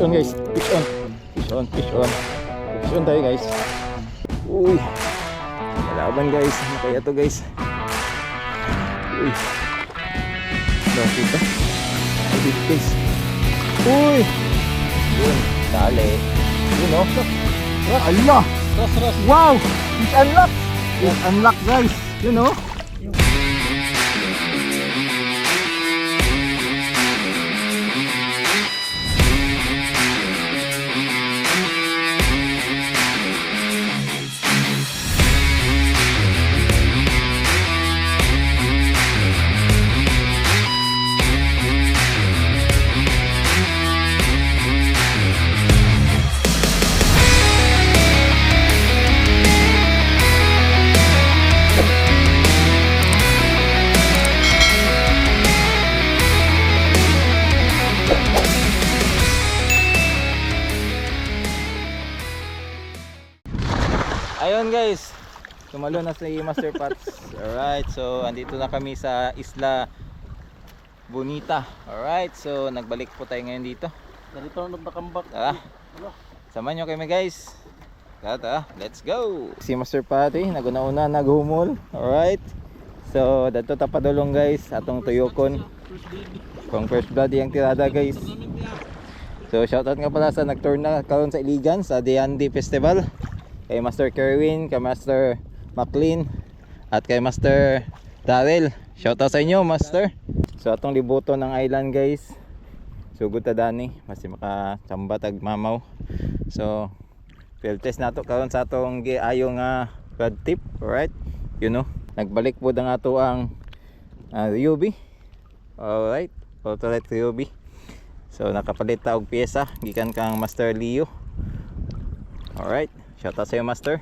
Fish on guys. Fish on. Fish on. Fish on. Fish on tayo guys. Uy. Kalaban guys. Ano kaya to guys? Uy. Bakit ka? Uy guys. Uy. Yun. Dali. Yun Allah. Ras, ras. Wow! Fish unlock! Fish unlock guys! Yun oh! Guys, tumalo na si Master Pats. Alright, so andito na kami sa Isla Bonita. Alright, so nagbalik po tayo ngayon dito. Ganito na nakambak. Tara, samahan nyo kami guys. Tara, let's go! Si Master Pati, naguna-una, naghumol. Alright, so dato tapadulong guys, atong tuyokon. Kung first blood yung tirada guys. So shoutout nga pala sa nag-tour na karon sa Iligan sa Diandi Festival. Kay Master Kerwin, kay Master McLean, at kay Master Darrell. Shoutout sa inyo, Master. So atong libuto ng island guys. Sugod ta dani, mas makachamba tag mamaw. So field test nato karon sa atong giayo nga rod tip, alright? You know, nagbalik po ang ato ang uh, Ryobi. Alright, Ultralight Ryobi. So nakapalit ta og pyesa gikan kang Master Leo. Alright, shout out sa iyo Master.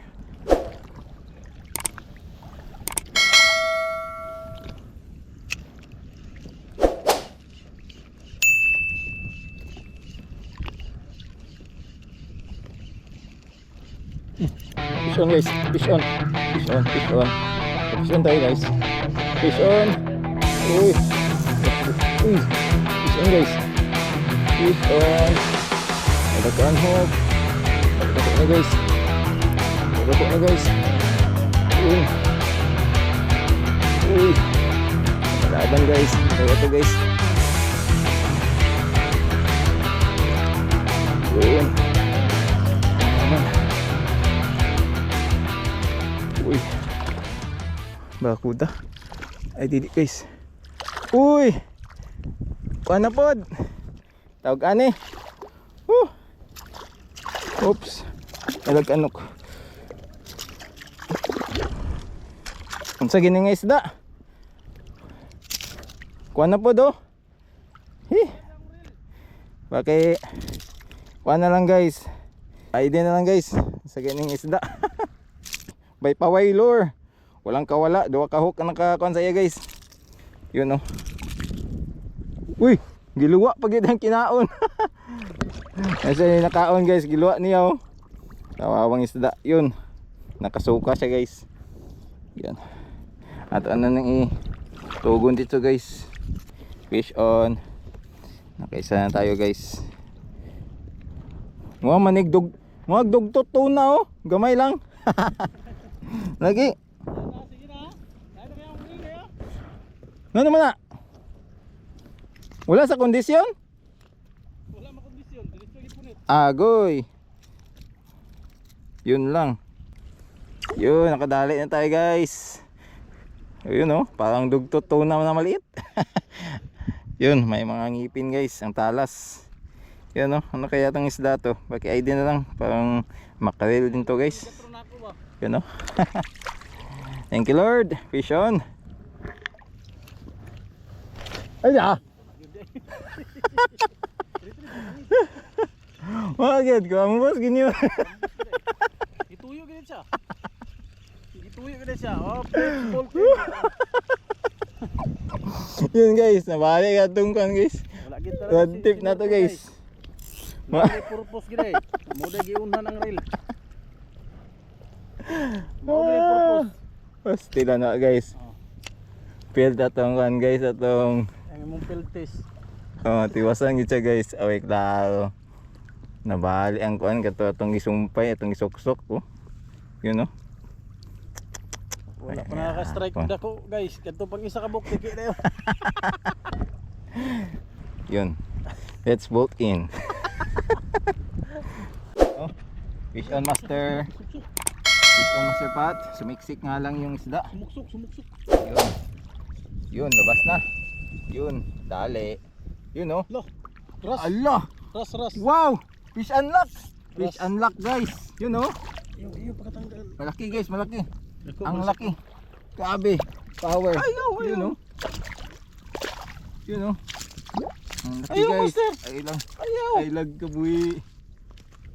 Fish on guys, fish on, fish on, fish on. Fish on tayo guys. Fish on. Uy. Uy. Fish on guys. Fish on. Nagkakaan hook. Nagkakaan na guys. Nagkakaan na guys. Uy. Uy. Laban guys. Kaya ito guys. Yun. Naman. Uy. Bakuda. Ay dili guys. Uy. Kuha na pod. Tawag ani. Woo. Oops. Nalag Unsa gini nga isda? Kuha na pod oh. Hi. Bakit kuha na lang guys. Ay din na lang guys sa gining isda. By Paway Lure. Walang kawala, duwa ka hook nakakuan sa iya guys. Yun oh. Uy, giluwa pag ang kinaon. Nasa yung nakaon guys, giluwa niya oh. Kawawang isda, yun. Nakasuka siya guys. Yan. At ano nang i tugon dito guys. Fish on. Nakaisa na tayo guys. Mga manigdog, mga dugtot tuna oh. Gamay lang. Lagi. Na. Na? Ano naman na? Wala sa kondisyon? Wala makondisyon. Agoy. Yun lang. Yun, nakadali na tayo guys. Yun oh, parang dugtot tuna na maliit. Yun, may mga ngipin guys, ang talas. Yun oh, ano kaya tong isda to? Baki ID na lang, parang makarel din to guys. Yun oh. Thank you Lord, fish on. Ay ah. Bakit? Kuha mo boss, ganyan. Ituyo ganit siya. Ituyo ganit siya. Oh, Yun guys, nabalik atong kan guys. Road tip na to guys. Gid purpose gid eh. Mo day giunhan ang reel. Mo gid purpose. Pastila na guys. Oh. Field atong kan guys atong Ang imong field test. oh, tiwasan gid siya guys. Awake daw. Nabali ang kuan kato atong isumpay, atong isuksok oh. Yun oh. Wala pa nakaka-strike Kuan. dako guys. Kadto pang isa ka bukti kay dayo. Yun. Let's bolt in. oh, fish on master. Fish on master pot. Sumiksik nga lang yung isda. Sumuksok, sumuksok. Yun. Yun, labas na. Yun, dali. Yun oh. Lo. Ras, Allah! ras, ras. Wow! Fish unlock! Fish Ras. unlock guys. Yun oh. Iyo pagkatanggal. Malaki guys, malaki. Ako, Ang mas- laki. Grabe. Power. Ayaw, ayaw. Yun oh. Yun oh. Ang laki Ayaw, guys. master. Ay lang. Ayaw. Ay lag kabuhi.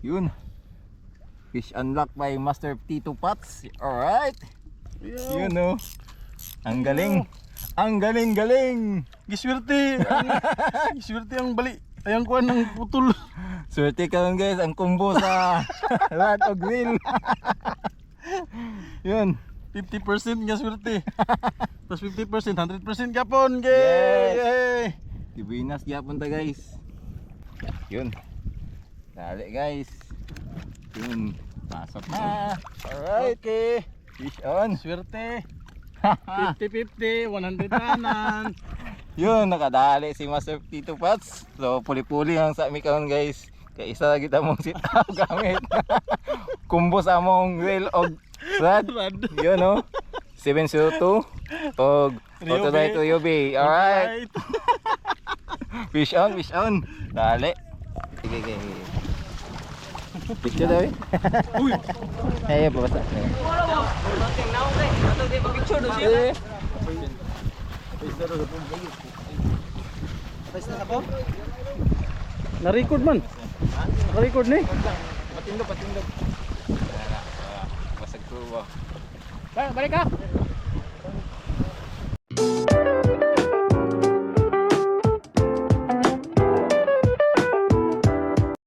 Yun. Fish unlock by Master Tito Pats. Alright. Ayaw. Yun oh. Ang galing. Ang galing galing. Giswerte. Ang- Giswerte ang bali. Ayang kuan ng putol. Swerte ka lang guys. Ang combo sa rod o grill. Yun. 50% nga swerte. Plus 50%, 100% gapon. Yay! Yes. Yay! Dibinas gyapon ta guys. Yun. Dali guys. Yun. Pasok na. Alright. Okay. Fish on. Swerte. 50-50, 100 tanan. Yun, nakadali si Master Tito Pats. So, puli-puli ang sa karon guys. Kaya isa kita mong sitaw gamit. Kumbo sa among rail og. Rad. Yun no. 702 og Auto Ryobi. to Yobi. Alright. Fish on, fish on. Dali. Sige, sige. Picture daw eh. Uy! Ay, babasa. Eh. Na-record man. Na-record ni. Patindog, patindog. Basag ba? Balik ka.